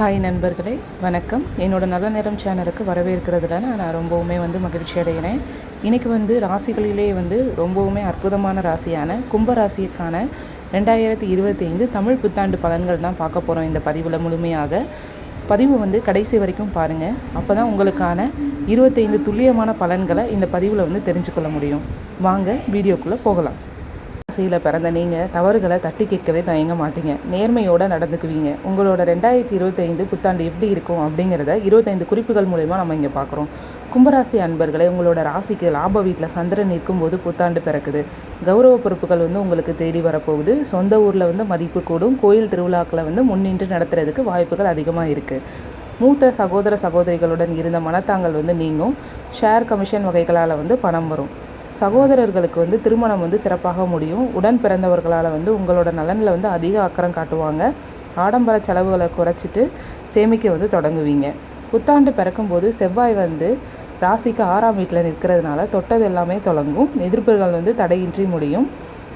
Hi நண்பர்களே வணக்கம். என்னோட நல்ல நேரம் சேனலுக்கு வரவேற்கிறதுல நான் ரொம்பவுமே வந்து மகிழ்ச்சி அடைகிறேன். இன்றைக்கி வந்து ராசிகளிலே வந்து ரொம்பவுமே அற்புதமான ராசியான கும்ப ராசிக்கான ரெண்டாயிரத்தி இருபத்தி ஐந்து தமிழ் புத்தாண்டு பலன்கள் தான் பார்க்க போகிறோம் இந்த பதிவில் முழுமையாக. பதிவு வந்து கடைசி வரைக்கும் பாருங்கள் அப்போ தான் உங்களுக்கான இருபத்தைந்து துல்லியமான பலன்களை இந்த பதிவில் வந்து தெரிஞ்சுக்கொள்ள முடியும். வாங்க வீடியோக்குள்ளே போகலாம். ராசியில் பிறந்த நீங்கள் தவறுகளை தட்டி கேட்கவே தயங்க மாட்டீங்க. நேர்மையோடு நடந்துக்குவீங்க. உங்களோட ரெண்டாயிரத்தி இருபத்தைந்து புத்தாண்டு எப்படி இருக்கும் அப்படிங்கிறத இருபத்தைந்து குறிப்புகள் மூலயமா நம்ம இங்கே பார்க்குறோம் கும்பராசி அன்பர்களை உங்களோட ராசிக்கு லாப வீட்டில் சந்திரன் நிற்கும்போது புத்தாண்டு பிறக்குது. கௌரவ பொறுப்புகள் வந்து உங்களுக்கு தேடி வரப்போகுது. சொந்த ஊரில் வந்து மதிப்பு கூடும். கோயில் திருவிழாக்களை வந்து முன்னின்று நடத்துறதுக்கு வாய்ப்புகள் அதிகமாக இருக்குது மூத்த சகோதர சகோதரிகளுடன் இருந்த மனத்தாங்கள் வந்து நீங்கும். ஷேர் கமிஷன் வகைகளால் வந்து பணம் வரும். சகோதரர்களுக்கு வந்து திருமணம் வந்து சிறப்பாக முடியும். உடன் பிறந்தவர்களால் வந்து உங்களோட நலனில் வந்து அதிக அக்கறம் காட்டுவாங்க. ஆடம்பர செலவுகளை குறைச்சிட்டு சேமிக்க வந்து தொடங்குவீங்க. புத்தாண்டு பிறக்கும்போது செவ்வாய் வந்து ராசிக்கு ஆறாம் வீட்டில் நிற்கிறதுனால தொட்டது எல்லாமே தொடங்கும். எதிர்ப்புகள் வந்து தடையின்றி முடியும்.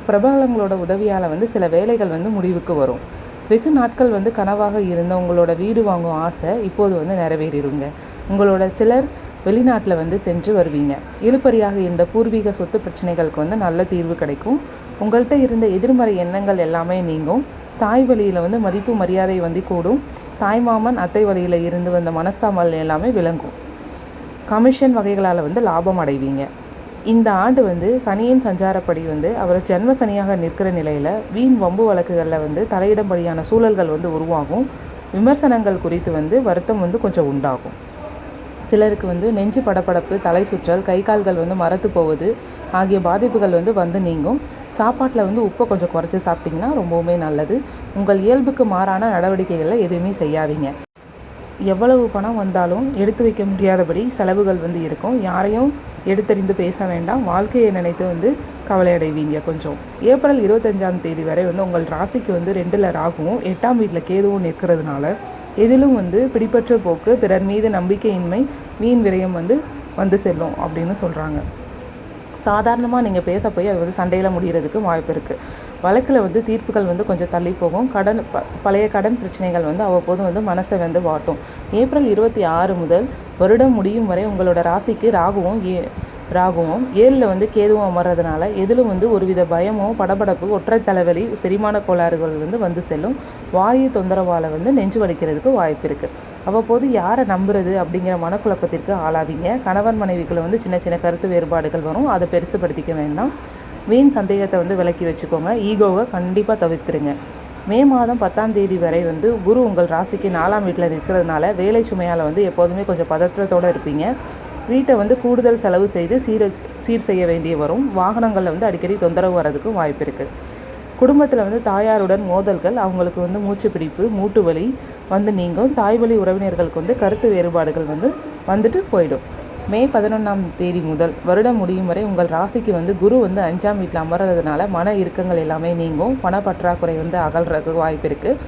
பிரபலங்களோட உதவியால் வந்து சில வேலைகள் வந்து முடிவுக்கு வரும். வெகு நாட்கள் வந்து கனவாக இருந்த உங்களோட வீடு வாங்கும் ஆசை இப்போது வந்து நிறைவேறிடுங்க. உங்களோட சிலர் வெளிநாட்டில் வந்து சென்று வருவீங்க. இழுப்பறியாக இருந்த பூர்வீக சொத்து பிரச்சனைகளுக்கு வந்து நல்ல தீர்வு கிடைக்கும். உங்கள்கிட்ட இருந்த எதிர்மறை எண்ணங்கள் எல்லாமே நீங்கும். தாய் வழியில் வந்து மதிப்பு மரியாதை வந்து கூடும். தாய் மாமன் அத்தை வழியில் இருந்து வந்த மனஸ்தாமல் எல்லாமே விளங்கும். கமிஷன் வகைகளால் வந்து லாபம் அடைவீங்க. இந்த ஆண்டு வந்து சனியின் சஞ்சாரப்படி வந்து அவர் ஜென்ம சனியாக நிற்கிற நிலையில் வீண் வம்பு வழக்குகளில் வந்து தலையிடும்படியான சூழல்கள் வந்து உருவாகும். விமர்சனங்கள் குறித்து வந்து வருத்தம் வந்து கொஞ்சம் உண்டாகும். சிலருக்கு வந்து நெஞ்சு படப்படப்பு தலை சுற்றல் கை கால்கள் வந்து மரத்து போவது ஆகிய பாதிப்புகள் வந்து வந்து நீங்கும். சாப்பாட்டில் வந்து உப்பை கொஞ்சம் குறைச்சி சாப்பிட்டிங்கன்னா ரொம்பவுமே நல்லது. உங்கள் இயல்புக்கு மாறான நடவடிக்கைகளை எதுவுமே செய்யாதீங்க. எவ்வளவு பணம் வந்தாலும் எடுத்து வைக்க முடியாதபடி செலவுகள் வந்து இருக்கும். யாரையும் எடுத்தறிந்து பேச வேண்டாம். வாழ்க்கையை நினைத்து வந்து கவலை அடைவீங்க கொஞ்சம். ஏப்ரல் இருபத்தஞ்சாம் தேதி வரை வந்து உங்கள் ராசிக்கு வந்து ரெண்டில் ராகுவும் எட்டாம் வீட்டில் கேதுவும் நிற்கிறதுனால எதிலும் வந்து பிடிப்பற்ற போக்கு பிறர் மீது நம்பிக்கையின்மை வீண் விரயம் வந்து வந்து செல்லும் அப்படின்னு சொல்கிறாங்க சாதாரணமாக நீங்கள் பேச போய் அது வந்து சண்டையில் முடிகிறதுக்கு வாய்ப்பு இருக்குது வழக்கில் வந்து தீர்ப்புகள் வந்து கொஞ்சம் தள்ளி போகும். கடன் ப பழைய கடன் பிரச்சனைகள் வந்து அவ்வப்போது வந்து மனசை வந்து வாட்டும். ஏப்ரல் இருபத்தி ஆறு முதல் வருடம் முடியும் வரை உங்களோட ராசிக்கு ராகுவும் ஏ ராகுவும் ஏழில் வந்து கேதுவும் அமர்றதுனால எதிலும் வந்து ஒருவித பயமோ படபடப்பு ஒற்றை தலைவலி செரிமான கோளாறுகள் வந்து வந்து செல்லும். வாயு தொந்தரவால் வந்து நெஞ்சு வலிக்கிறதுக்கு வாய்ப்பு இருக்குது அவ்வப்போது யாரை நம்புறது அப்படிங்கிற மனக்குழப்பத்திற்கு ஆளாவீங்க. கணவன் மனைவிக்குள்ள வந்து சின்ன சின்ன கருத்து வேறுபாடுகள் வரும். அதை பெருசுப்படுத்திக்க வேண்டாம். வீண் சந்தேகத்தை வந்து விலக்கி வச்சுக்கோங்க. ஈகோவை கண்டிப்பாக தவிர்த்துருங்க. மே மாதம் பத்தாம் தேதி வரை வந்து குரு உங்கள் ராசிக்கு நாலாம் வீட்டில் இருக்கிறதுனால வேலை சுமையால் வந்து எப்போதுமே கொஞ்சம் பதற்றத்தோடு இருப்பீங்க. வீட்டை வந்து கூடுதல் செலவு செய்து சீர சீர் செய்ய வேண்டிய வரும். வாகனங்களில் வந்து அடிக்கடி தொந்தரவு வரதுக்கும் வாய்ப்பு இருக்குது குடும்பத்தில் வந்து தாயாருடன் மோதல்கள் அவங்களுக்கு வந்து மூச்சு பிடிப்பு மூட்டு வலி வந்து நீங்கும். தாய் வழி உறவினர்களுக்கு வந்து கருத்து வேறுபாடுகள் வந்து வந்துட்டு போயிடும். மே பதினொன்றாம் தேதி முதல் வருடம் முடியும் வரை உங்கள் ராசிக்கு வந்து குரு வந்து அஞ்சாம் வீட்டில் அமர்றதுனால மன இறுக்கங்கள் எல்லாமே நீங்கும். பண பற்றாக்குறை வந்து அகல்றதுக்கு வாய்ப்பு இருக்குது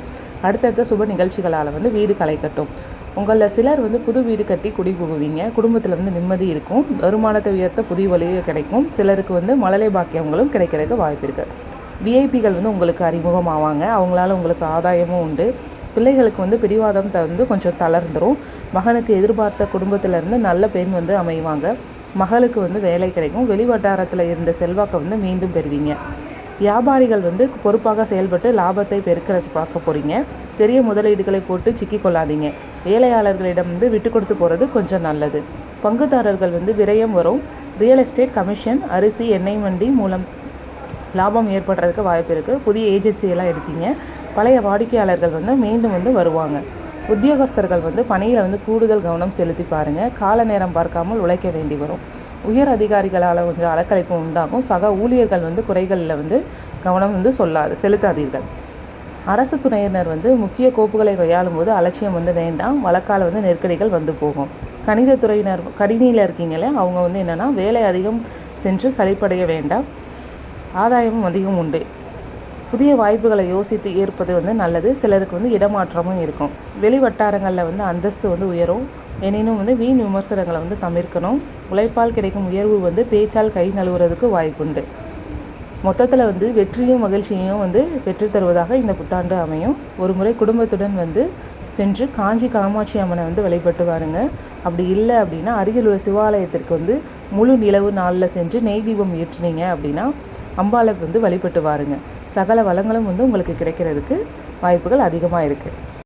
அடுத்தடுத்த சுப நிகழ்ச்சிகளால் வந்து வீடு களை கட்டும் உங்களில் சிலர் வந்து புது வீடு கட்டி குடி புகுவீங்க குடும்பத்தில் வந்து நிம்மதி இருக்கும். வருமானத்தை உயர்த்த புதிய வழியும் கிடைக்கும். சிலருக்கு வந்து மழலை பாக்கியங்களும் கிடைக்கிறதுக்கு வாய்ப்பு இருக்குது விஐபிகள் வந்து உங்களுக்கு அறிமுகமாவாங்க. அவங்களால உங்களுக்கு ஆதாயமும் உண்டு. பிள்ளைகளுக்கு வந்து பிடிவாதம் தந்து கொஞ்சம் தளர்ந்துடும் மகனுக்கு எதிர்பார்த்த குடும்பத்திலேருந்து நல்ல பெண் வந்து அமைவாங்க. மகளுக்கு வந்து வேலை கிடைக்கும். வெளி வட்டாரத்தில் இருந்த செல்வாக்கை வந்து மீண்டும் பெறுவீங்க. வியாபாரிகள் வந்து பொறுப்பாக செயல்பட்டு லாபத்தை பெருக்கிறதுக்கு பார்க்க போகிறீங்க பெரிய முதலீடுகளை போட்டு சிக்கி கொள்ளாதீங்க. வேலையாளர்களிடம் வந்து விட்டு கொடுத்து போகிறது கொஞ்சம் நல்லது. பங்குதாரர்கள் வந்து விரயம் வரும். ரியல் எஸ்டேட் கமிஷன் அரிசி எண்ணெய் வண்டி மூலம் லாபம் ஏற்படுறதுக்கு வாய்ப்பு இருக்குது புதிய ஏஜென்சியெல்லாம் எடுப்பீங்க பழைய வாடிக்கையாளர்கள் வந்து மீண்டும் வந்து வருவாங்க. உத்தியோகஸ்தர்கள் வந்து பணியில் வந்து கூடுதல் கவனம் செலுத்தி பாருங்கள் கால நேரம் பார்க்காமல் உழைக்க வேண்டி வரும். உயர் அதிகாரிகளால் கொஞ்சம் அலக்கழிப்பு உண்டாகும். சக ஊழியர்கள் வந்து குறைகளில் வந்து கவனம் வந்து சொல்லாது செலுத்தாதீர்கள். அரசு துணையினர் வந்து முக்கிய கோப்புகளை கையாளும் போது அலட்சியம் வந்து வேண்டாம். வழக்கால் வந்து நெருக்கடிகள் வந்து போகும். கணிதத்துறையினர் கணினியில் இருக்கீங்களே அவங்க வந்து என்னென்னா வேலை அதிகம் சென்று சளிப்படைய வேண்டாம். ஆதாயமும் அதிகம் உண்டு. புதிய வாய்ப்புகளை யோசித்து ஏற்பது வந்து நல்லது. சிலருக்கு வந்து இடமாற்றமும் இருக்கும். வெளி வட்டாரங்களில் வந்து அந்தஸ்து வந்து உயரும். எனினும் வந்து வீண் விமர்சனங்களை வந்து தவிர்க்கணும். உழைப்பால் கிடைக்கும் உயர்வு வந்து பேச்சால் கை நழுவுறதுக்கு வாய்ப்புண்டு. மொத்தத்தில் வந்து வெற்றியும் மகிழ்ச்சியையும் வந்து பெற்று தருவதாக இந்த புத்தாண்டு அமையும். ஒரு முறை குடும்பத்துடன் வந்து சென்று காஞ்சி காமாட்சி அம்மனை வந்து வழிபட்டு வாருங்க. அப்படி இல்லை அப்படின்னா அருகில் உள்ள சிவாலயத்திற்கு வந்து முழு நிலவு நாளில் சென்று நெய் தீபம் ஏற்றினீங்க அப்படின்னா அம்பாலை வந்து வழிபட்டு வாருங்க. சகல வளங்களும் வந்து உங்களுக்கு கிடைக்கிறதுக்கு வாய்ப்புகள் அதிகமாக இருக்குது